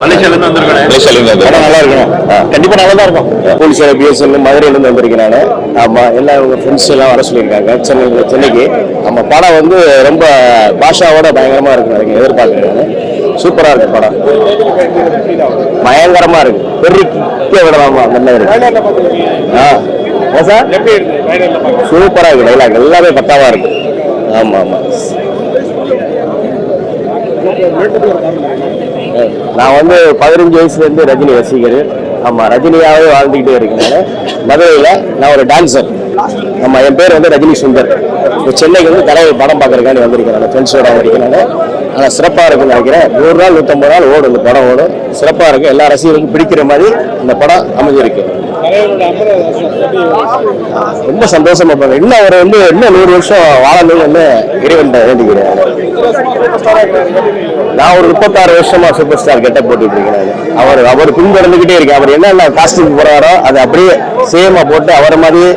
மலேசியால இருந்து வந்திருக்கேன். மலேசியால இருந்து படம் நல்லா இருக்கணும். கண்டிப்பா நல்லா தான் இருக்கும். போலீஸ் பிஎஸ்எல் மதுரையில இருந்து வந்திருக்கேன் நான். ஆமா எல்லா உங்க ஃப்ரெண்ட்ஸ் எல்லாம் வர சொல்லியிருக்காங்க. சென்னை சென்னைக்கு. ஆமா படம் வந்து ரொம்ப பாஷாவோட பயங்கரமா இருக்கு. எனக்கு எதிர்பார்க்கிறேன் நான் சூப்பரா இருக்கு படம். பயங்கரமா இருக்கு. பெரிய விடலாமா? அந்த மாதிரி இருக்கு. ஆ. சார்? சூப்பரா இருக்கு. டைலாக் எல்லாமே பக்காவா இருக்கு. ஆமா ஆமா. நான் வந்து பதினஞ்சு வயசுலேருந்து ரஜினி ரசிகர். ஆமாம் ரஜினியாவே வாழ்ந்துக்கிட்டே இருக்கேன் மதுரையில் நான் ஒரு டான்சர் ஆமாம் என் பேர் வந்து ரஜினி சுந்தர். இப்போ சென்னைக்கு வந்து தலைவர் படம் பார்க்குறக்காண்டி வந்திருக்கேன் நான் ஃப்ரெண்ட்ஸோட வந்திருக்கேன் ஆனால் சிறப்பாக இருக்குன்னு நினைக்கிறேன். நூறு நாள் நூற்றம்பது நாள் ஓடும் இந்த படம் ஓடும். சிறப்பாக இருக்கும். எல்லா ரசிகர்களுக்கும் பிடிக்கிற மாதிரி இந்த படம் அமைஞ்சிருக்கு. ரொம்ப சந்தோஷமா இருப்பாங்க. இன்னும் அவர் வந்து இன்னும் நூறு வருஷம் வாழணும்னு இறைவன் வேண்டிக்கிறேன் நான் ஒரு முப்பத்தாறு வருஷமா சூப்பர் ஸ்டார் கெட்ட போட்டுட்டு இருக்கேன் அவர் அவர் பின்தொடர்ந்துகிட்டே இருக்கேன் அவர் என்னென்ன காஸ்டியூம் போறாரோ அதை அப்படியே சேமா போட்டு அவர் மாதிரியே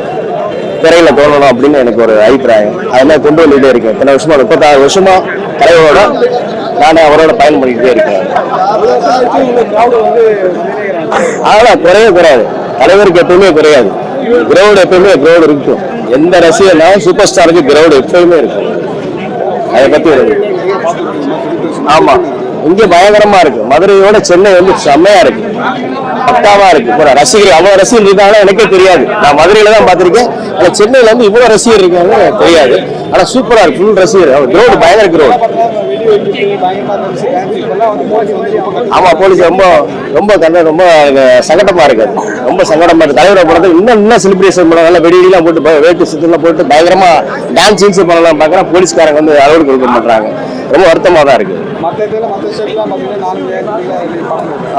திரையில தோணணும் அப்படின்னு எனக்கு ஒரு அபிப்பிராயம். அதெல்லாம் கொண்டு வந்துட்டே இருக்கேன். இத்தனை வருஷமா முப்பத்தாறு வருஷமா தலைவரோட நான் அவரோட பயன் பண்ணிக்கிட்டே இருக்கேன். ஆனா குறையவே குறையாது. தலைவருக்கு எப்பவுமே குறையாது. கிரௌண்ட் எப்பவுமே கிரௌண்ட் இருக்கும். எந்த ரசிகனாலும் சூப்பர் ஸ்டாருக்கு கிரௌண்ட் எப்பவுமே இருக்கும். அதை பத்தி ஒரு ஆமா. இங்க பயங்கரமா இருக்கு. மதுரையோட சென்னை வந்து செம்மையா இருக்கு. பக்காவா இருக்கு. இப்போ ரசிகர் அவ்வளவு ரசிகர் இருக்காங்க எனக்கே தெரியாது. நான் மதுரையில தான் பார்த்திருக்கேன். ஆனா சென்னையில வந்து இவ்வளவு ரசிகர் இருக்காங்க எனக்கு தெரியாது. ஆனா சூப்பரா இருக்கு. ஃபுல் ரசிகர். கிரௌண்ட் பயங்கர கிரௌண்ட் ஆமா போலீஸ் ரொம்ப ரொம்ப கண்ட ரொம்ப சங்கடமா இருக்கு. ரொம்ப சங்கடமா இருக்கு. தலைவரை படத்தை இன்னும் இன்னும் செலிப்ரேஷன் பண்ண நல்லா வெடியெல்லாம் போட்டு வேட்டு சுத்தலாம் போட்டு பயங்கரமா டான்ஸ் பண்ணலாம். பாக்குறேன் போலீஸ்காரங்க வந்து அளவுக்கு கொடுக்க மாட்டாங்க ரொம்ப வருத்தமா தான் இருக்கு.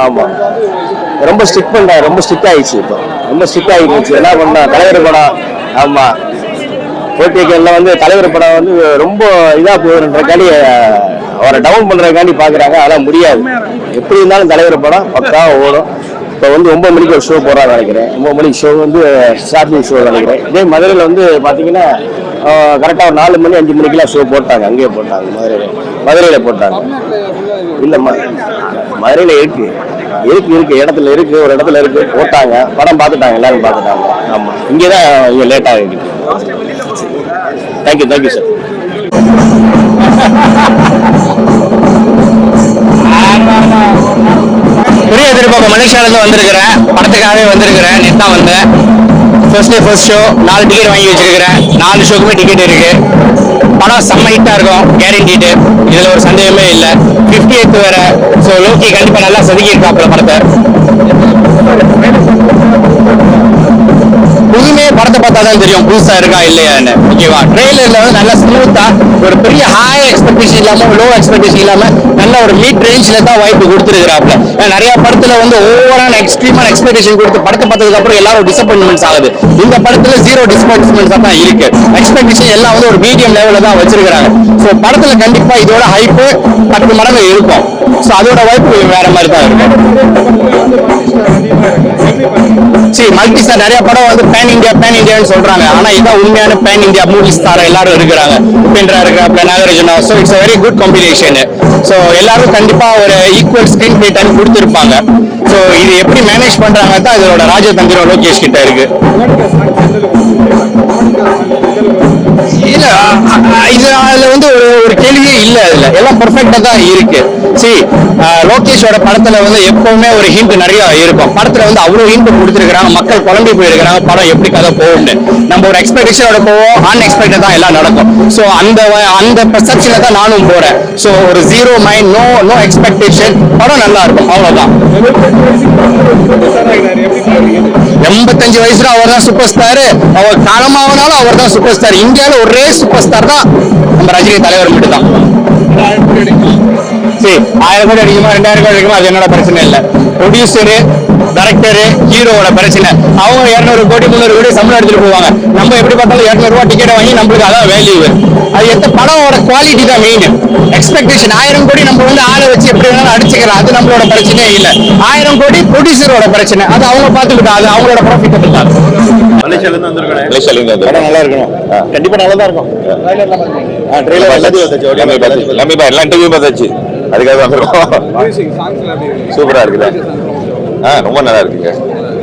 ஆமா. ரொம்ப ஸ்ட்ரிக் பண்றாங்க ரொம்ப ஸ்ட்ரிக் ஆயிடுச்சு இப்போ. ரொம்ப ஸ்ட்ரிக் ஆயிடுச்சு என்ன பண்ணா தலைவர் படம் ஆமா. போட்டிகள்ல வந்து தலைவர் படம் வந்து ரொம்ப இதா போகுதுன்றக்காண்டி அவரை டவுன் பண்றதுக்காண்டி பாக்குறாங்க. அதெல்லாம் முடியாது. எப்படி இருந்தாலும் தலைவர் படம் பக்காவாக ஓடும். இப்போ வந்து ஒன்பது மணிக்கு ஒரு ஷோ போடுறாங்க நினைக்கிறேன். ஒன்பது மணிக்கு ஷோ வந்து ஸ்டார்டிங் ஷோ நினைக்கிறேன். இதே மதுரையில் வந்து பார்த்தீங்கன்னா கரெக்டாக ஒரு நாலு மணி அஞ்சு மணிக்கெல்லாம் ஷோ போட்டாங்க. அங்கேயே போட்டாங்க. மதுரையில். மதுரையில் போட்டாங்க. இல்லைம்மா மதுரையில் இருக்குது இருக்கு இருக்கு. இடத்துல இருக்கு ஒரு இடத்துல இருக்கு. போட்டாங்க. படம் பார்த்துட்டாங்க. எல்லாரும் பார்த்துட்டாங்க. ஆமா. இங்கே தான் இங்கே லேட் ஆகிருக்கு தேங்க்யூ தேங்க்யூ சார் பெரிய எதிர்பார்ப்பு. மலேசியால வந்திருக்கிறேன் படத்துக்காகவே வந்திருக்கிறேன் நேத்து தான் வந்தேன் ஃபர்ஸ்ட் டே ஃபர்ஸ்ட் ஷோ நாலு டிக்கெட் வாங்கி வச்சிருக்கிறேன். நாலு ஷோக்குமே டிக்கெட் இருக்கு. படம் செம்ம ஹிட்டாக இருக்கும் கேரண்டிட்டு இதில் ஒரு சந்தேகமே இல்லை. ஃபிஃப்டி எய்த் வேற. ஸோ லோக்கி கண்டிப்பாக நல்லா செதுக்கியிருக்காப்புல படத்தை. தான் தெரியும் புதுசா இருக்கா இல்லையான்னு. ஓகேவா ட்ரெயிலர்ல வந்து நல்லா ஸ்மூத்தா ஒரு பெரிய ஹை எக்ஸ்பெக்டேஷன் இல்லாம லோ எக்ஸ்பெக்டேஷன் இல்லாம நல்ல ஒரு மீட் ரேஞ்ச்ல தான் வாய்ப்பு கொடுத்துருக்காப்ல நிறைய படத்துல வந்து ஓவரான எக்ஸ்ட்ரீமான எக்ஸ்பெக்டேஷன் கொடுத்து படத்தை பார்த்ததுக்கு அப்புறம் எல்லாரும் டிசப்பாயின்மெண்ட்ஸ் ஆகுது. இந்த படத்துல ஜீரோ டிசப்பாயின்மெண்ட்ஸ் தான் இருக்கு. எக்ஸ்பெக்டேஷன் எல்லாம் வந்து ஒரு மீடியம் லெவல்ல தான் வச்சிருக்காங்க ஸோ படத்துல கண்டிப்பா இதோட ஹைப்பு பத்து மடங்கு இருக்கும். ஸோ அதோட வாய்ப்பு வேற மாதிரி தான் இருக்கும் சரி நிறைய படம் வந்து பேன் இந்தியா பேன் இந்தியான்னு சொல்றாங்க. ஆனா இதான் உண்மையான பேன் இந்தியா மூவி ஸ்டார் எல்லாரும் இருக்கிறாங்க. உபேந்திரா இருக்கிறாப்ல நாகராஜனா. So it's very good combination so எல்லாரும் கண்டிப்பா ஒரு ஈக்குவல் ஸ்கிரீன் பிளே டைம் கொடுத்துருப்பாங்க. ஸோ இது எப்படி மேனேஜ் பண்றாங்க தான் இதோட ராஜதந்திரம் லோகேஷ் கிட்ட இருக்கு. இல்ல இது அதுல வந்து ஒரு ஒரு கேள்வியே இல்ல அதுல. எல்லாம் பெர்ஃபெக்ட்டா தான் இருக்கு. சரி லோகேஷோட படத்துல வந்து எப்பவுமே ஒரு ஹிண்ட் நிறைய இருக்கும். படத்துல வந்து அவ்வளவு ஹிண்ட் கொடுத்துருக்காங்க மக்கள் குழம்பி போயிருக்கிறாங்க. படம் எப்படி கதை போகும்னு. நம்ம ஒரு எக்ஸ்பெக்டேஷனோட போவோம். அன்எக்ஸ்பெக்டட் தான் எல்லாம் நடக்கும். ஸோ அந்த அந்த பெர்செப்ஷன்ல தான் நானும் போறேன். ஸோ ஒரு zero mind no no expectation படம் நல்லா இருக்கும். அவ்வளவுதான். ஐம்பத்தஞ்சு வயசுல அவர் தான் சூப்பர் ஸ்டார் அவர் காலமாவனாலும் அவர் தான் சூப்பர் ஸ்டார் இந்தியாவில் ஒரே சூப்பர் ஸ்டார் தான் நம்ம ரஜினி தலைவர் மட்டும் தான் சரி ஆயிரம் கோடி அடிக்குமா ரெண்டாயிரம் கோடி அடிக்குமா அது என்னோட பிரச்சனை இல்லை. ப்ரொடியூசரு டைரக்டரு ஹீரோவோட பிரச்சனை. அவங்க இரநூறு கோடி முந்நூறு கோடி சம்பளம் எடுத்துட்டு போவாங்க. நம்ம எப்படி பார்த்தாலும் இரநூறு ரூபா டிக்கெட் வாங்கி நம்மளுக்கு அதான் வேல்யூ அது எந்த படமோட குவாலிட்டி தான் மெயின் எக்ஸ்பெக்டேஷன் ஆயிரம் கோடி நம்ம வந்து ஆளை வச்சு எப்படி வேணாலும் அடிச்சுக்கலாம். அது நம்மளோட பிரச்சனையே இல்லை. ஆயிரம் கோடி ப்ரொடியூசரோட பிரச்சனை. அது அவங்க பார்த்துக்கிட்டா அது அவங்களோட ப்ராஃபிட்டபிள் தான். நல்லா இருக்கணும். கண்டிப்பா நல்லா தான் இருக்கும். எல்லாமே எல்லாமே இன்டர்வியூ பார்த்தாச்சு. அதுக்காக வந்திருக்கோம் மியூசிக் சாங்ஸ்ல எப்படி இருக்கு? சூப்பரா இருக்குல்ல? ஆ ரொம்ப நல்லா இருக்குங்க.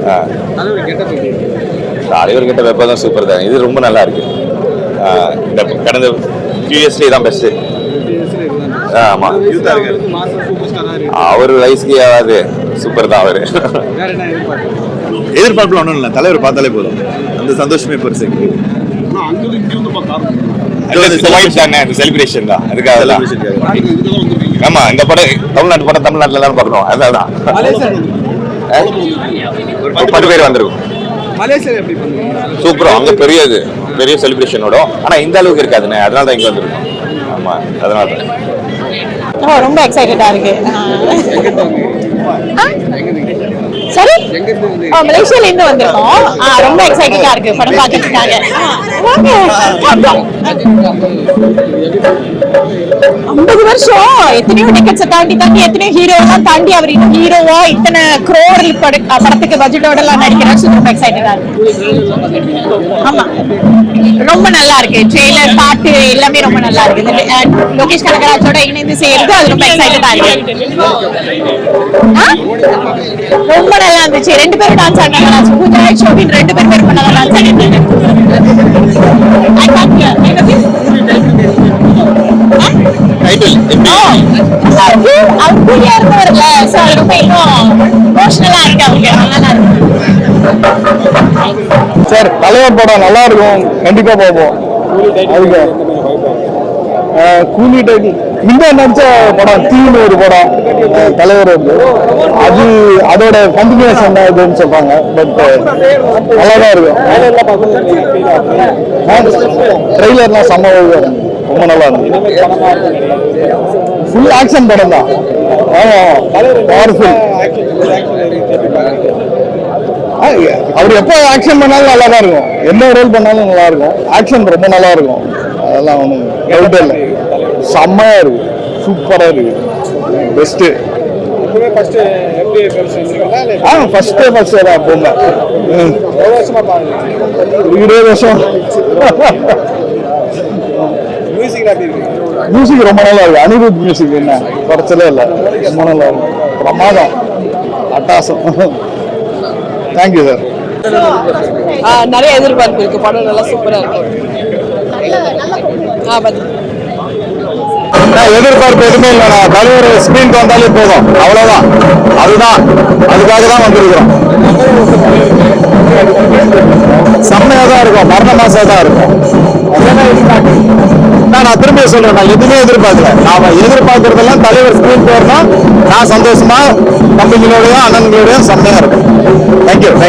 ஆ. தலைவர் கிட்ட வெப்பம் சூப்பர் தான் இது ரொம்ப நல்லா இருக்கு. ஆ, இந்த கடந்த ஃபியூ இயர்ஸ்லேயே தான் பெஸ்ட்டு TSல இதுதான் ஆமா. யூத்தா இருக்கு மாஸ்டர் சூப்பர் ஸ்டாரா இருக்கு அவர் வயசுக்கு ஆகாது சூப்பர் தான் அவரு. எதிர்பார்ப்புல ஒன்றும் இல்லை. தலைவர் பார்த்தாலே போதும். அந்த சந்தோஷமே பெருசு. அந்த செலிப்ரேஷன் தான் அதுக்காக தான். ஆமா இந்த படம் தமிழ்நாட்டு படம் தமிழ்நாட்டுல தான். பார்க்கணும் அதான் பத்து பேர் வந்திருக்கும் சூப்பரா அங்க பெரிய இது பெரிய செலிப்ரேஷனோட ஆனா இந்த அளவுக்கு இருக்காதுண்ணே. அதனால தான் இங்க வந்திருக்கோம். ஆமா அதனால தான். ரொம்ப எக்ஸைட்டடா இருக்கு. சரி. மலேசியால இருந்து வந்திருக்கோம். ரொம்ப எக்ஸைட்டடா இருக்கு. படம் வாங்க, பார்ப்போம். ஐம்பது வருஷம். எத்தனையோ டிக்கெட்ஸை தாண்டி தாண்டி எத்தனையோ ஹீரோலாம் தாண்டி அவர் இன்னும் ஹீரோவா இத்தனை குரோர் படத்துக்கு பட்ஜெட்டோட எல்லாம் நடிக்கிறாரு. ரொம்ப எக்ஸைட்டடா இருக்கு. ஆமா. ரொம்ப நல்லா இருக்கு. ட்ரெய்லர் பாட்டு எல்லாமே ரொம்ப நல்லா இருக்கு. லோகேஷ் கனகராஜோட இணைந்து செய்யறது அது ரொம்ப எக்ஸைட்டடா இருக்கு? ரொம்ப நல்லா இருந்துச்சு. ரெண்டு பேரும் டான்ஸ் ஆடினாங்க. பூஜா ஷோபின் ரெண்டு பேரும் ரொம்ப நல்லா டான்ஸ் ஆடினாங்க. அவர் கூலியா இருந்தவர்ல, so அது ரொம்ப இன்னும் இருக்கு அவருக்கு. நல்லா இருக்கு. சார் தலைவர் படம் நல்லா இருக்கும். கண்டிப்பா பார்ப்போம். கூலி டைட்டில் இந்த நடிச்ச படம் தீன்னு ஒரு படம் தலைவர் வந்து. அது அதோட கண்டினியூஷன் தான் இதுன்னு சொல்றாங்க. பட் நல்லா தான் இருக்கும் ட்ரெய்லர்லாம் செம்ம ரொம்ப நல்லா இருந்துச்சு. ஃபுல் ஆக்ஷன் படம் தான். ஆமா பவர்ஃபுல் அவர் எப்போ ஆக்ஷன் பண்ணாலும் நல்லா தான் இருக்கும். என்ன ரோல் பண்ணாலும் நல்லா இருக்கும் ஆக்ஷன் ரொம்ப நல்லா இருக்கும் அதெல்லாம் ஒன்றும் டவுட்டே இல்லை. செம்மையா இருக்கு. சூப்பரா இருக்கு. பெஸ்ட்டு ஆ ஃபர்ஸ்டே ஃபர்ஸ்ட் தான் பொண்ணு ம். எவ்வளவு வருஷமா பாருங்க இருபது வருஷம். மியூசிக் ரொம்ப நல்லா இருக்கு. அனிருத் மியூசிக் என்ன? குறைச்சலே இல்லை. ரொம்ப நல்லா இருக்கு. பிரமாதம். அட்டாசம். தேங்க்யூ சார் நிறைய எதிர்பார்ப்பு இருக்கு. படம் நல்லா சூப்பரா இருக்கு. ஆ எதிர்பார்ப்பு எதுவுமே இல்லைண்ணா தலைவர் ஸ்க்ரீனுக்கு வந்தாலே போதும். அவ்வளவுதான். அதுதான். அதுக்காக தான் வந்திருக்கிறோம். செம்மையா தான் இருக்கும். மரண மாசா தான் இருக்கும். நான் நான் திரும்ப சொல்றேன். நான் எதுவுமே எதிர்பார்க்கல. நாம எதிர்பார்க்கறதெல்லாம் தலைவர் ஸ்க்ரீன் போறோம் நான் சந்தோஷமா தம்பிங்களோடயும் அண்ணன்களோடய செம்மையா இருக்கும்.